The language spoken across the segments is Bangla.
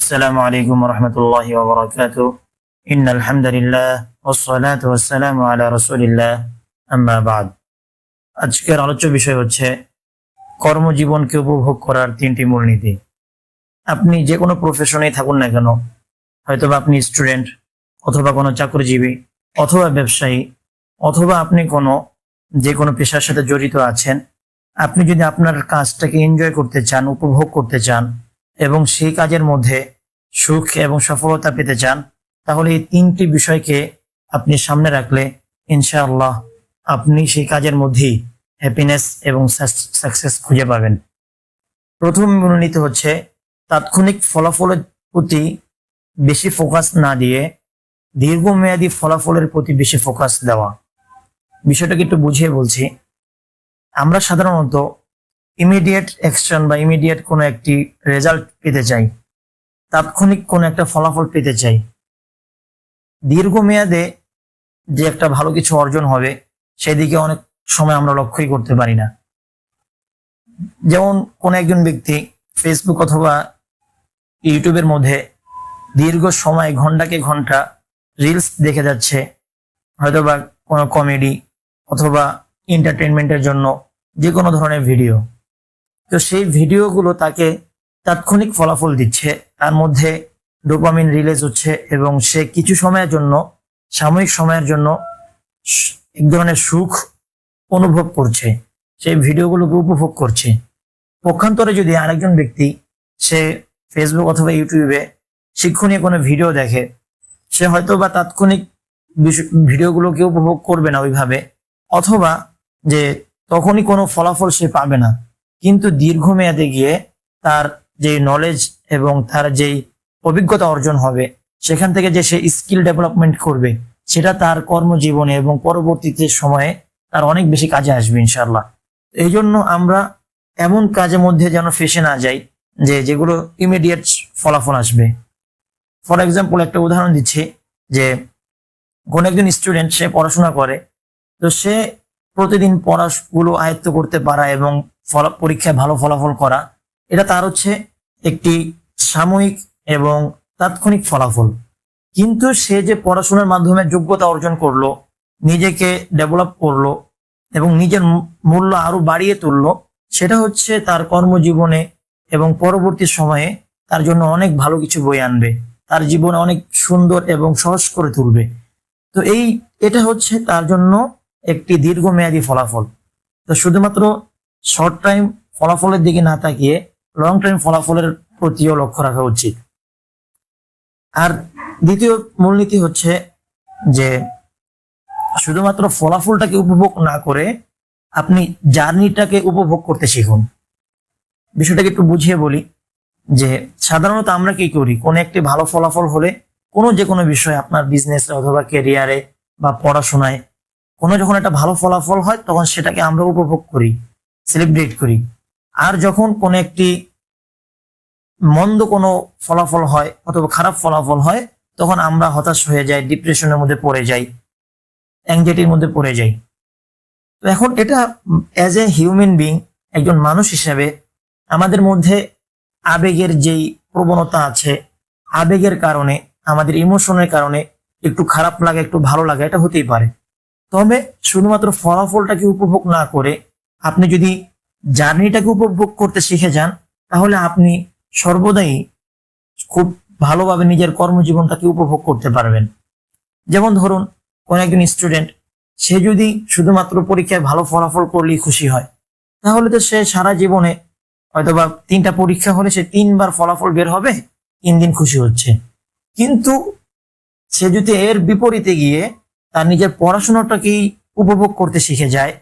السلام عليكم ورحمة الله وبركاته إن الحمد لله والصلاة والسلام على رسول الله أما بعد আজকের আলোচ্য বিষয় হচ্ছে কর্মজীবনকে উপভোগ করার তিনটি মূলনীতি আপনি যে কোনো প্রফেশনেই থাকুন না কেন হয়তোবা আপনি স্টুডেন্ট অথবা কোনো চাকরিজীবী অথবা ব্যবসায়ী অথবা আপনি কোনো যে কোনো পেশার সাথে জড়িত আছেন আপনি যদি আপনার কাজটাকে এনজয় করতে চান উপভোগ করতে চান এবং সেই কাজের মধ্যে সুখ এবং সফলতা পেতে চান, তাহলে এই তিনটি বিষয়কে আপনি সামনে রাখলে ইনশাআল্লাহ আপনি সেই কাজের মধ্যেই হ্যাপিনেস এবং সাকসেস খুঁজে পাবেন। প্রথম মনোনীত হচ্ছে তাৎক্ষণিক ফলাফলের প্রতি বেশি ফোকাস না দিয়ে দীর্ঘমেয়াদী ফলাফলের প্রতি বেশি ফোকাস দেওয়া। বিষয়টাকে একটু বুঝিয়ে বলছি। আমরা সাধারণত ইমিডিয়েট অ্যাকশন বা ইমিডিয়েট কোনো একটি রেজাল্ট পেতে চাই, তাৎক্ষণিক কোনো একটা ফলাফল পেতে চাই, দীর্ঘমেয়াদে যে একটা ভালো কিছু অর্জন হবে, সেদিকে অনেক সময় আমরা লক্ষ্যই করতে পারি না। যেমন কোন একজন ব্যক্তি ফেসবুক অথবা ইউটিউবের মধ্যে দীর্ঘ সময়, ঘন্টাকে ঘণ্টা রিলস দেখে যাচ্ছে, হয়তোবা কোনো কমেডি অথবা এন্টারটেনমেন্টের জন্য যে কোনো ধরনের ভিডিও তো সেই ভিডিওগুলো তাকে তাৎক্ষণিক ফলাফল দিচ্ছে। তার মধ্যে ডোপামিন রিলিজ হচ্ছে এবং সে কিছু সময়ের জন্য, সাময়িক সময়ের জন্য এক ধরনের সুখ অনুভব করছে। সেই ভিডিওগুলোকে উপভোগ করছে। পক্ষান্তরে যদি আরেকজন ব্যক্তি সে ফেসবুক অথবা ইউটিউবে শিক্ষণীয় কোনো ভিডিও দেখে, সে হয়তো বা তাৎক্ষণিক ভিডিওগুলোকে উপভোগ করবে না ওইভাবে, অথবা যে তখনই কোনো ফলাফল সে পাবে না। কিন্তু দীর্ঘমেয়াদে গিয়ে তার যে নলেজ এবং তার যেই অভিজ্ঞতা অর্জন হবে, সেখান থেকে যে সে স্কিল ডেভেলপমেন্ট করবে, সেটা তার কর্মজীবনে এবং পরবর্তীতে সময়ে তার অনেক বেশি কাজে আসবে ইনশাল্লাহ এই জন্য আমরা এমন কাজের মধ্যে যেন ফেসে না যাই যে যেগুলো ইমিডিয়েট ফলাফল আসবে। ফর এক্সাম্পল একটা উদাহরণ দিচ্ছি যে কোন একজন স্টুডেন্ট সে পড়াশোনা করে, তো সে প্রতিদিন পড়াগুলো আয়ত্ত করতে পারা এবং পরীক্ষায় ভালো ফলাফল করা, এটা তার হচ্ছে একটি সাময়িক এবং তাৎক্ষণিক ফলাফল। কিন্তু সে যে পড়াশোনার মাধ্যমে যোগ্যতা অর্জন করল, নিজেকে ডেভেলপ করল এবং নিজের মূল্য আরও বাড়িয়ে তুললো, সেটা হচ্ছে তার কর্মজীবনে এবং পরবর্তী সময়ে তার জন্য অনেক ভালো কিছু বই আনবে। তার জীবনে অনেক সুন্দর এবং সহজ করে তুলবে। তো এই, এটা হচ্ছে তার জন্য একটি দীর্ঘমেয়াদী ফলাফল। তো শুধুমাত্র শর্ট টাইম ফলাফলের দিকে না তাকিয়ে লং টাইম ফলাফলের প্রতিও লক্ষ্য রাখা উচিত। আর দ্বিতীয় মূলনীতি হচ্ছে যে শুধুমাত্র ফলাফলটাকে উপভোগ না করে আপনি জার্নিটাকে উপভোগ করতে শিখুন। বিষয়টাকে একটু বুঝিয়ে বলি যে সাধারণত আমরা কি করি? কোন একটি ভালো ফলাফল হলে কোনো যে কোনো বিষয় আপনার বিজনেস অথবা ক্যারিয়ারে বা পড়াশোনায় কোনো যখন একটা ভালো ফলাফল হয় তখন সেটাকে আমরা উপভোগ করি। সেলিব্রেট করি। আর যখন কোনো একটি মন্দ কোনো ফলাফল হয় অথবা খারাপ ফলাফল হয়, তখন আমরা হতাশ হয়ে যাই ডিপ্রেশনের মধ্যে পড়ে যাই অ্যাংজাইটির মধ্যে পড়ে যাই। তো এখন এটা অ্যাজ এ হিউম্যান বিং একজন মানুষ হিসেবে আমাদের মধ্যে আবেগের যেই প্রবণতা আছে, আবেগের কারণে, আমাদের ইমোশনের কারণে একটু খারাপ লাগা, একটু ভালো লাগা, এটা হতেই পারে। তবে শুধুমাত্র ফলাফলটাকে উপভোগ না করে আপনি যদি জার্নিটাকে উপভোগ করতে শিখে যান, তাহলে আপনি সর্বদাই খুব ভালোভাবে নিজের কর্মজীবনটাকে উপভোগ করতে পারবেন। যেমন ধরুন, কোন একজন স্টুডেন্ট, সে যদি শুধুমাত্র পরীক্ষায় ভালো ফলাফল করলেই খুশি হয়, তাহলে তো সে সারা জীবনে হয়তোবা তিনটা পরীক্ষা হলে সে তিনবার ফলাফল বের হবে, তিন দিন খুশি হচ্ছে। কিন্তু সে যদি এর বিপরীতে গিয়ে তার নিজের পড়াশোনাটাকেই উপভোগ করতে শিখে যায়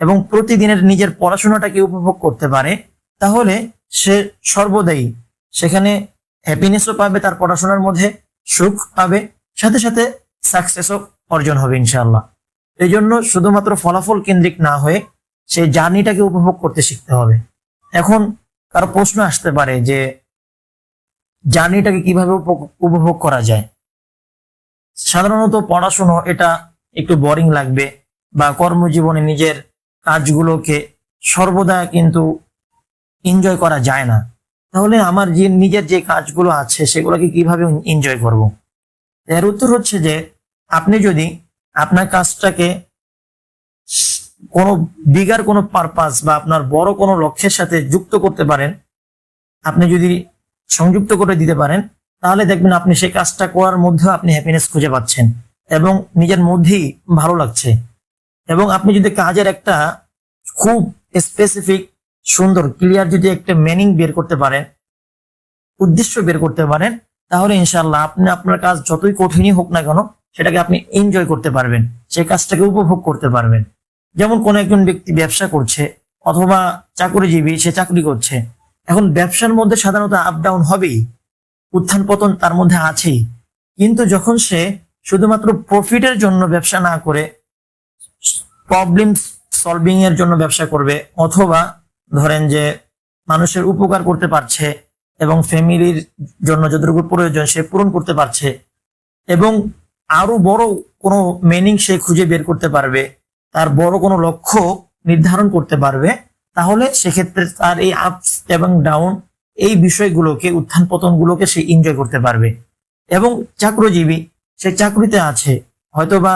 এবং প্রতিদিনের নিজের পড়াশোনাটাকে উপভোগ করতে পারে, তাহলে সে সর্বদাই সেখানে হ্যাপিনেসও পাবে, তার পড়াশোনার মধ্যে সুখ পাবে, সাথে সাথে সাকসেসও অর্জন হবে ইনশাআল্লাহ। এই জন্য শুধুমাত্র ফলাফল কেন্দ্রিক না হয়ে সেই জার্নিটাকে উপভোগ করতে শিখতে হবে। এখন কারও প্রশ্ন আসতে পারে যে জার্নিটাকে কীভাবে উপভোগ করা যায়? সাধারণত পড়াশুনো এটা একটু বোরিং লাগবে বা কর্মজীবনে নিজের কাজগুলোকে সর্বদা কিন্তু এনজয় করা যায় না। তাহলে আমার যে নিজের যে কাজগুলো আছে, সেগুলোকে কীভাবে এনজয় করব? এর উত্তর হচ্ছে যে, আপনি যদি আপনার কাজটাকে কোনো বিগার কোনো পারপাস বা আপনার বড় কোনো লক্ষ্যের সাথে যুক্ত করতে পারেন, আপনি যদি সংযুক্ত করে দিতে পারেন, তাহলে দেখবেন আপনি সেই কাজটা করার মধ্যেও আপনি হ্যাপিনেস খুঁজে পাচ্ছেন এবং নিজের মধ্যেই ভালো লাগছে। এবং আপনি যদি কাজের একটা খুব স্পেসিফিক সুন্দর ক্লিয়ার যদি একটা মিনিং বের করতে পারেন, উদ্দেশ্য বের করতে পারেন, তাহলে ইনশাল্লাহ আপনি আপনার কাজ যতই কঠিনই হোক না কেন, সেটাকে আপনি এনজয় করতে পারবেন, সেই কাজটাকে উপভোগ করতে পারবেন। যেমন কোন একজন ব্যক্তি ব্যবসা করছে অথবা চাকরিজীবী, সে চাকরি করছে। এখন ব্যবসার মধ্যে সাধারণত আপ ডাউন হবেই, উত্থান পতন তার মধ্যে আছেই। কিন্তু যখন সে শুধুমাত্র প্রফিটের জন্য ব্যবসা না করে প্রবলেম সলভিং এর জন্য ব্যবসা করবে অথবা ধরেন যে মানুষের উপকার করতে পারছে এবং ফ্যামিলির জন্য যতটুকু প্রয়োজন সে পূরণ করতে পারছে এবং আরও বড় কোনো মিনিং সে খুঁজে বের করতে পারবে, তার বড় কোনো লক্ষ্য নির্ধারণ করতে পারবে, তাহলে সেক্ষেত্রে তার এই আপস এবং ডাউন এই বিষয়গুলোকে উত্থান পতনগুলোকে সে এনজয় করতে পারবে। এবং চাকরিজীবী, সে চাকরিতে আছে, হয়তোবা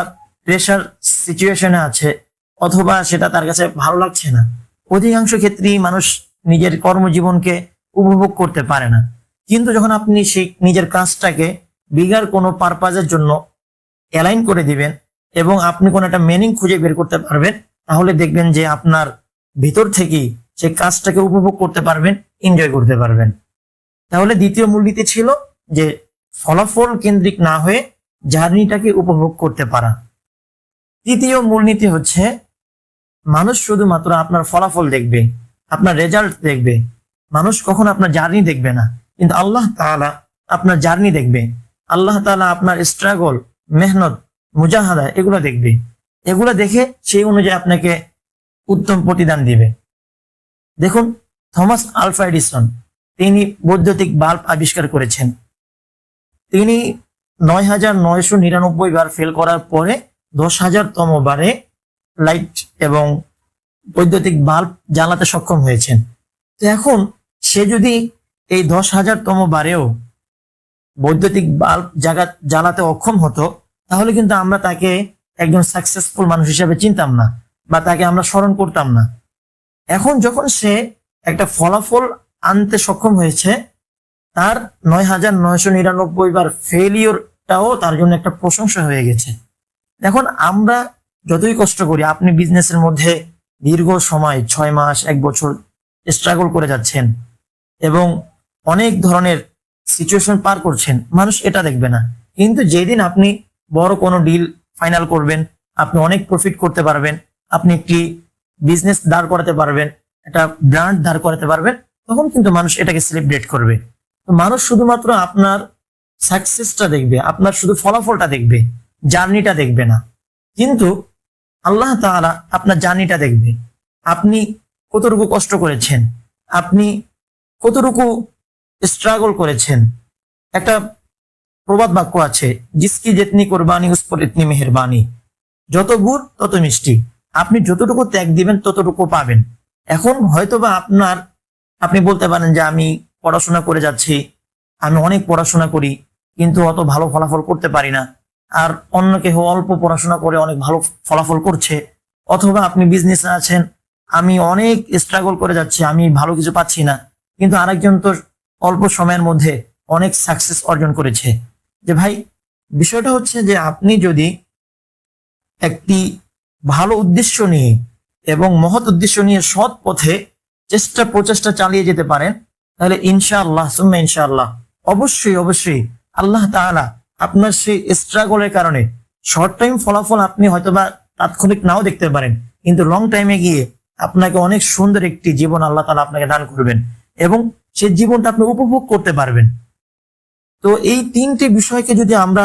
প্রেশার সিচুয়েশনে আছে, অথবা সেটা তার কাছে ভালো লাগছে না, অধিকাংশ ক্ষেত্রেই মানুষ নিজের কর্মজীবনকে উপভোগ করতে পারে না। কিন্তু যখন আপনি সেই নিজের কাজটাকে বিগার কোনো পারপাজের জন্য অ্যালাইন করে দিবেন এবং আপনি কোনো একটা মিনিং খুঁজে বের করতে পারবেন, তাহলে দেখবেন যে আপনার ভিতর থেকেই সেই কাজটাকে উপভোগ করতে পারবেন এনজয় করতে পারবেন। তাহলে দ্বিতীয় মূলনীতি ছিল যে ফলাফল কেন্দ্রিক না হয়ে জার্নিটাকে উপভোগ করতে পারা। তৃতীয় মূলনীতি হচ্ছে, মানুষ শুধুমাত্র আপনার ফলাফল দেখবে, আপনার রেজাল্ট দেখবে। মানুষ কখনো আপনার জার্নি দেখবে না, কিন্তু আল্লাহ তাআলা আপনার জার্নি দেখবে। আল্লাহ তাআলা আপনার স্ট্রাগল মেহনত, মুজাহাদা এগুলো দেখবে। এগুলো দেখে সেই অনুযায়ী আপনাকে উত্তম প্রতিদান দিবে। দেখুন, থমাস আলফা এডিসন তিনি বৈদ্যুতিক বাল্ব আবিষ্কার করেছেন। তিনি নয় হাজার নয়শো নিরানব্বই বার ফেল করার পরে দশ হাজারতম বারে লাইট এবং বৈদ্যুতিক বাল্ব জ্বালাতে সক্ষম হয়েছেন। তো এখন সে যদি এই দশ হাজারতম বারেও বৈদ্যুতিক বাল্ব জাগা, জ্বালাতে অক্ষম হতো, তাহলে কিন্তু আমরা তাকে একজন সাকসেসফুল মানুষ হিসেবে চিনতাম না বা তাকে আমরা স্মরণ করতাম না। এখন যখন সে একটা ফলাফল আনতে সক্ষম হয়েছে, তার নয় হাজার নয়শো নিরানব্বই বার ফেলিওরটাও তার জন্য একটা প্রশংসা হয়ে গেছে। এখন আমরা যতই কষ্ট করি, আপনি বিজনেসের মধ্যে দীর্ঘ সময়, ছয় মাস, এক বছর স্ট্রাগল করে যাচ্ছেন এবং অনেক ধরনের সিচুয়েশন পার করছেন, মানুষ এটা দেখবে না। কিন্তু যেদিন আপনি বড় কোনো ডিল ফাইনাল করবেন, আপনি অনেক প্রফিট করতে পারবেন, আপনি একটি বিজনেস দাঁড় করাতে পারবেন, একটা ব্র্যান্ড দাঁড় করাতে পারবেন, তখন কিন্তু মানুষ এটাকে সেলিব্রেট করবে। তো মানুষ শুধুমাত্র আপনার সাকসেসটা দেখবে, আপনার শুধু ফলাফলটা দেখবে। জার্নিটা দেখবে না। কিন্তু আল্লাহ তাহারা আপনার জার্নিটা দেখবে। আপনি কতটুকু কষ্ট করেছেন? আপনি কতটুকু স্ট্রাগল করেছেন? একটা প্রবাদ বাক্য আছে, জিসকি জেতনি কোরবানি উস পর ইতনি মেহরবানি। যত গুড়, তত মিষ্টি। আপনি যতটুকু ত্যাগ দিবেন, ততটুকু পাবেন। এখন হয়তোবা আপনার, আপনি বলতে পারেন যে, আমি পড়াশোনা করে যাচ্ছি, আমি অনেক পড়াশোনা করি, কিন্তু অত ভালো ফলাফল করতে পারি না। আর অন্য কেউ অল্প পড়াশোনা করে অনেক ভালো ফলাফল করছে, অথবা আপনি বিজনেসে আছেন, আমি অনেক স্ট্রাগল করে যাচ্ছি, আমি ভালো কিছু পাচ্ছি না, কিন্তু আরেকজন তো অল্প সময়ের মধ্যে অনেক সাকসেস অর্জন করেছে। যে ভাই, বিষয়টা হচ্ছে যে আপনি যদি একটি ভালো উদ্দেশ্য নিয়ে এবং মহৎ উদ্দেশ্য নিয়ে সৎ পথে চেষ্টা প্রচেষ্টা চালিয়ে যেতে পারেন, তাহলে ইনশাআল্লাহ, সুম্মা ইনশাআল্লাহ, অবশ্যই অবশ্যই আল্লাহ তাআলা আপনার সেই স্ট্রাগলের কারণে শর্ট টাইম ফলাফল আপনি হয়তোবা তাৎক্ষণিক নাও দেখতে পারেন, কিন্তু লং টাইমে গিয়ে আপনাকে অনেক সুন্দর একটি জীবন আল্লাহ তালা আপনাকে দান করবেন এবং সেই জীবনটা আপনি উপভোগ করতে পারবেন। তো এই তিনটি বিষয়কে যদি আমরা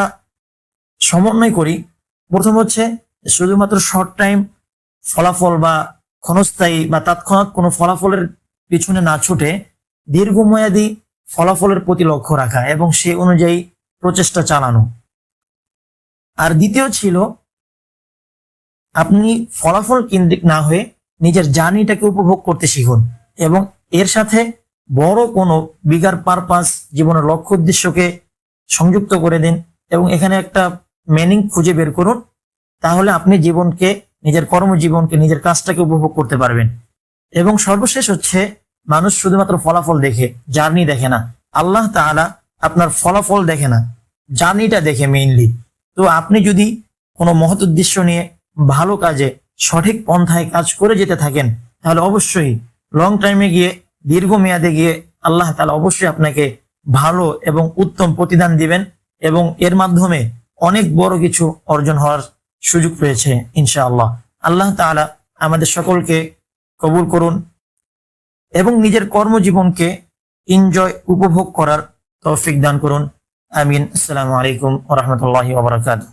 সমন্বয় করি, প্রথম হচ্ছে শুধুমাত্র শর্ট টাইম ফলাফল বা ক্ষণস্থায়ী বা তৎক্ষণাৎ কোনো ফলাফলের পিছনে না ছুটে দীর্ঘমেয়াদী ফলাফলের প্রতি লক্ষ্য রাখা এবং সে অনুযায়ী প্রচেষ্টা চালানো। আর দ্বিতীয় ছিল, আপনি ফলাফল কেন্দ্রিক না হয়ে নিজের জার্নিটাকে উপভোগ করতে শিখুন এবং এর সাথে বড় কোনো বিগার পারপাস জীবনের লক্ষ্য, উদ্দেশ্যকে সংযুক্ত করে দিন এবং এখানে একটা মিনিং খুঁজে বের করুন। তাহলে আপনি জীবনকে, নিজের কর্মজীবনকে, নিজের কাজটাকে উপভোগ করতে পারবেন। এবং সর্বশেষ হচ্ছে, মানুষ শুধুমাত্র ফলাফল দেখে, জার্নি দেখে না। আল্লাহ তাআলা আপনার ফলাফল দেখে না, জার্নিটা দেখে মেইনলি তো আপনি যদি কোনো মহৎ উদ্দেশ্য নিয়ে ভালো কাজে, সঠিক পন্থায় কাজ করে যেতে থাকেন, তাহলে অবশ্যই লং টাইমে গিয়ে দীর্ঘমেয়াদে গিয়ে আল্লাহ তাআলা অবশ্যই আপনাকে ভালো এবং উত্তম প্রতিদান দিবেন এবং এর মাধ্যমে অনেক বড় কিছু অর্জন হওয়ার সুযোগ রয়েছে ইনশাআল্লাহ। আল্লাহ তাআলা আমাদের সকলকে কবুল করুন এবং নিজের কর্মজীবনকে এনজয় উপভোগ করার তৌফিক দান করুন। আমিন। আসসালামু আলাইকুম রহমতুল্লাহ ওবরাকাতু